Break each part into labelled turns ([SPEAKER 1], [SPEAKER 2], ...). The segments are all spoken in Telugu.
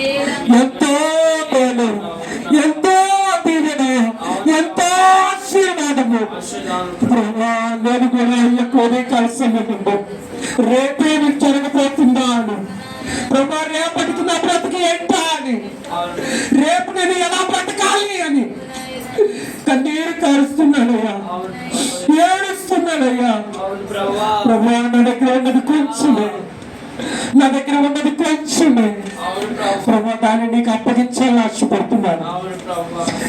[SPEAKER 1] ఎంతో మేలు ఎంతో దీవెన ఎంతో ఆశీర్వాదము. నేను కూడా అయ్యకోనే కలిసము రేపే నీకు జరగబోతుందా అని ప్రభా రేపటికి నా బ్రతికి ఏంటా అని. రేపు నేను ఎలా బ్రతకాలి అని. కన్నీరు కారుస్తున్నాడయ్యా. ఏడుస్తున్నాడయ్యా. ప్రభా. నా దగ్గర ఉన్నది నా దగ్గర ఉన్నది కొంచెమే. ప్రభా దాన్ని నీకు అప్పగించాలని ఆశపడుతున్నాను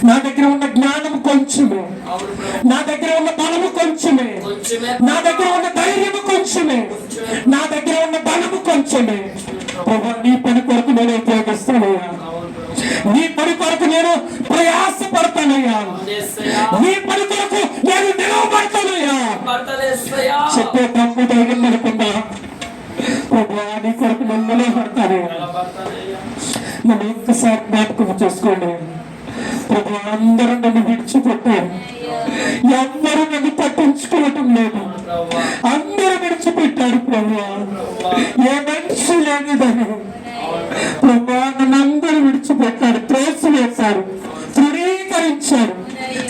[SPEAKER 1] నా దగ్గర ఉన్న జ్ఞానం కొంచెమే. నా దగ్గర ఉన్న బలము కొంచెమే. నా దగ్గర ఉన్న ధైర్యము కొంచెమే. నా దగ్గర ఉన్న బలము కొంచెమే. ప్రభా నీ పని కొరకు నేను ఉపయోగిస్తానయ్యా నీ పని కొరకు నేను ప్రయాసపడతానయ్యా. నీ పని కొరకు నేను నిలవబడతానయ్యా చెప్పే తప్పు ధైర్యం లేకుండా ప్రభా నీ కొరకు నేను నిలవబడతానయ్యా నన్ను ఒక్కసారి జ్ఞాపకం చేసుకోండి ప్రభు అందరూ నన్ను విడిచిపెట్టారు. ఎవ్వరూ నన్ను పట్టించుకోవటం లేదు. అందరూ విడిచిపెట్టారు ప్రభు. ఏ మనిషి లేనిదని. ప్రభు నన్ను అందరూ విడిచిపెట్టారు. త్రోసి వేశారు తృణీకరించారు.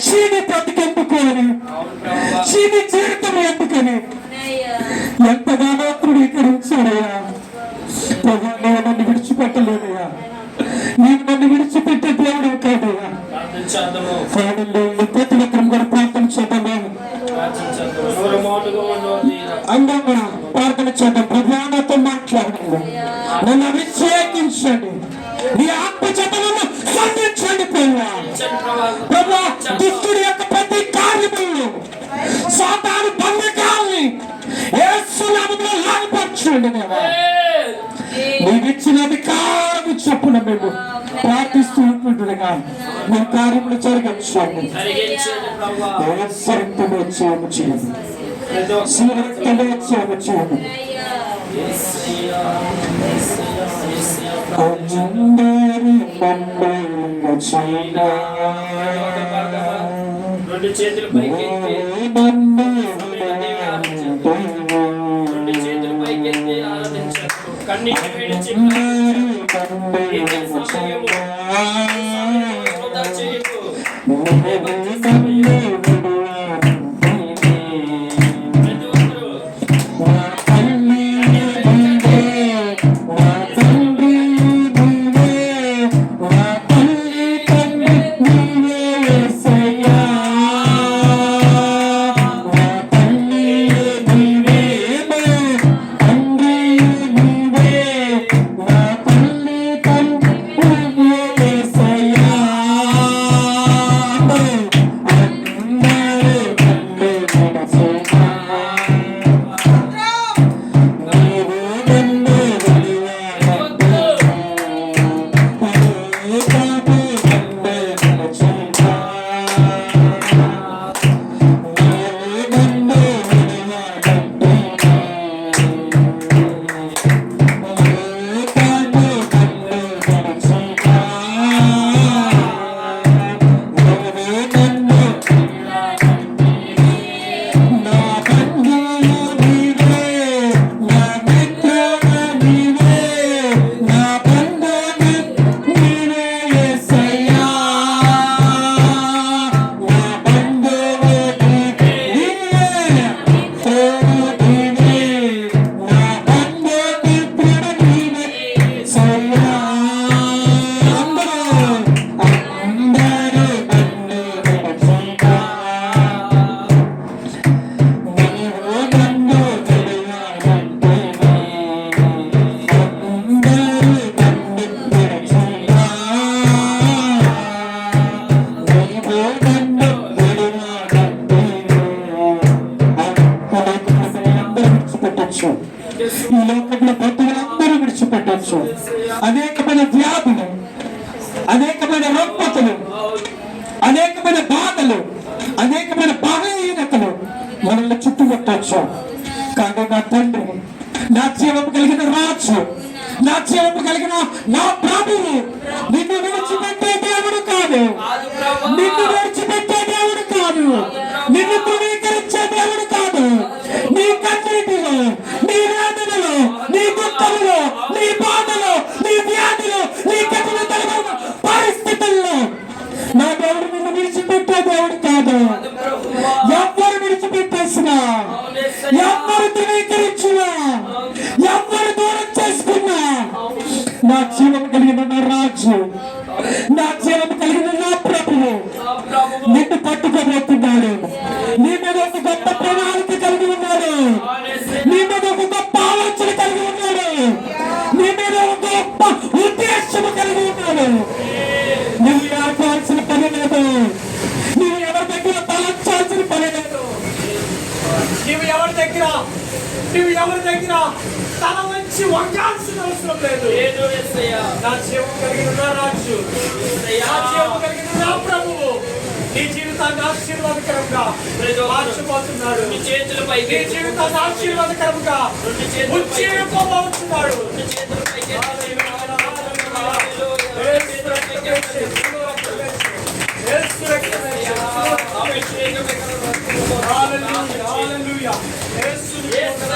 [SPEAKER 1] చీని బ్రతికెందుకోని చీని జీవితం ఎందుకని? ఎంతగానో తృణీకరించాడయ్యా ప్రభు నేను నన్ను విడిచిపెట్టలేదయ్యా. ఫైనల్లో ప్రతి ఒక్కరు కూడా ప్రార్థన చేద్దాము అందంగా ప్రార్థన చేద్దాం. ప్రభానతో మాట్లాడండి. నన్ను అభిషేకించండి నీ ఆత్మ చేతలను సంధించండి ప్రభా. ప్రభా దుష్టుడి యొక్క ప్రతి కార్యములను సాతాను బంధకాల్ని ఏసునామంలో లాగపరచండి నీవిచ్చిన చెప్పున మేము ప్రార్థిస్తూ ఉంటుండగా మీ కార్యములు జరగచ్చండి సరిగ్గా చేయము చేయము సూరక్తలో చేయము చేయము అందరి మమ్మల్ని చేయగా
[SPEAKER 2] రెండు చేతులు పైకెత్తి రెండు చేతులు పైకెత్తి ఆరాధించారు కన్నీటి విడిచి ఇదే సమయము వృధా
[SPEAKER 1] విడిచిపెట్టచ్చు. ఈ లోకంలో బ్రతుకులందరూ విడిచిపెట్టచ్చు. అనేకమైన వ్యాధులు అనేకమైన రుగ్మతలు అనేకమైన బాధలు అనేకమైన బలహీనతలు మనల్ని చుట్టుముట్టచ్చు. కానీ నా తండ్రి నా జీవం కలిగిన రాజు నా జీవం కలిగిన నా ప్రభువు నిన్ను విడిచిపెట్టే దేవుడు కాదు. నిన్ను ఎవరు ధృవీకరించినా ఎవరు దూరం చేసుకున్నా నా జీవం కలిగిన నా రాజు నా జీవం కలిగిన నా ప్రభువు నిన్ను పట్టుకోబోతున్నాడు. నీ మీద ఒక గొప్ప ప్రణాళిక కలిగి ఉన్నాడు. నీ మీద ఒక గొప్ప ఆలోచన కలిగి ఉన్నాడు. నీ మీద ఒక గొప్ప ఉద్దేశము కలిగి ఉన్నాడు. నువ్వు ఆడుకోవాల్సిన పని లేదు. నువ్వు
[SPEAKER 3] నీవు ఎవరి దగ్గర నీవు ఎవరి దగ్గర తల వంచి వంగాల్సిన అవసరం లేదు.
[SPEAKER 2] లేదు.
[SPEAKER 3] నా జీవం కలిగిన నా రాజు. నా జీవం కలిగిన నా ప్రభువు. నీ జీవితాన్ని ఆశీర్వాదకరంగా మార్చిపోతున్నాడు.
[SPEAKER 2] నీ చేతులపై
[SPEAKER 3] నీ జీవితాన్ని ఆశీర్వాదకరంగా ఉజ్జీవింపబోతున్నాడు.
[SPEAKER 2] నీ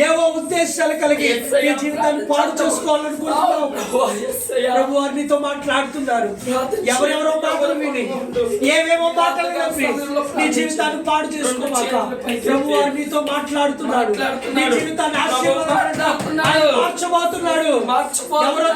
[SPEAKER 3] ఏవో ఉద్దేశాలు కలిగి నీ జీవితాన్ని పాడు చేసుకోవాలనుకుంటున్నావు. ప్రభు వారు నీతో మాట్లాడుతున్నారు. ఎవరెవరో మాటలు విని ఏవేవో మాటలు నమ్మి నీ జీవితాన్ని పాడు చేసుకోమాక ప్రభు వారు నీతో మాట్లాడుతున్నాడు నీ జీవితాన్ని ఆయన మార్చబోతున్నాడు. ఎవరో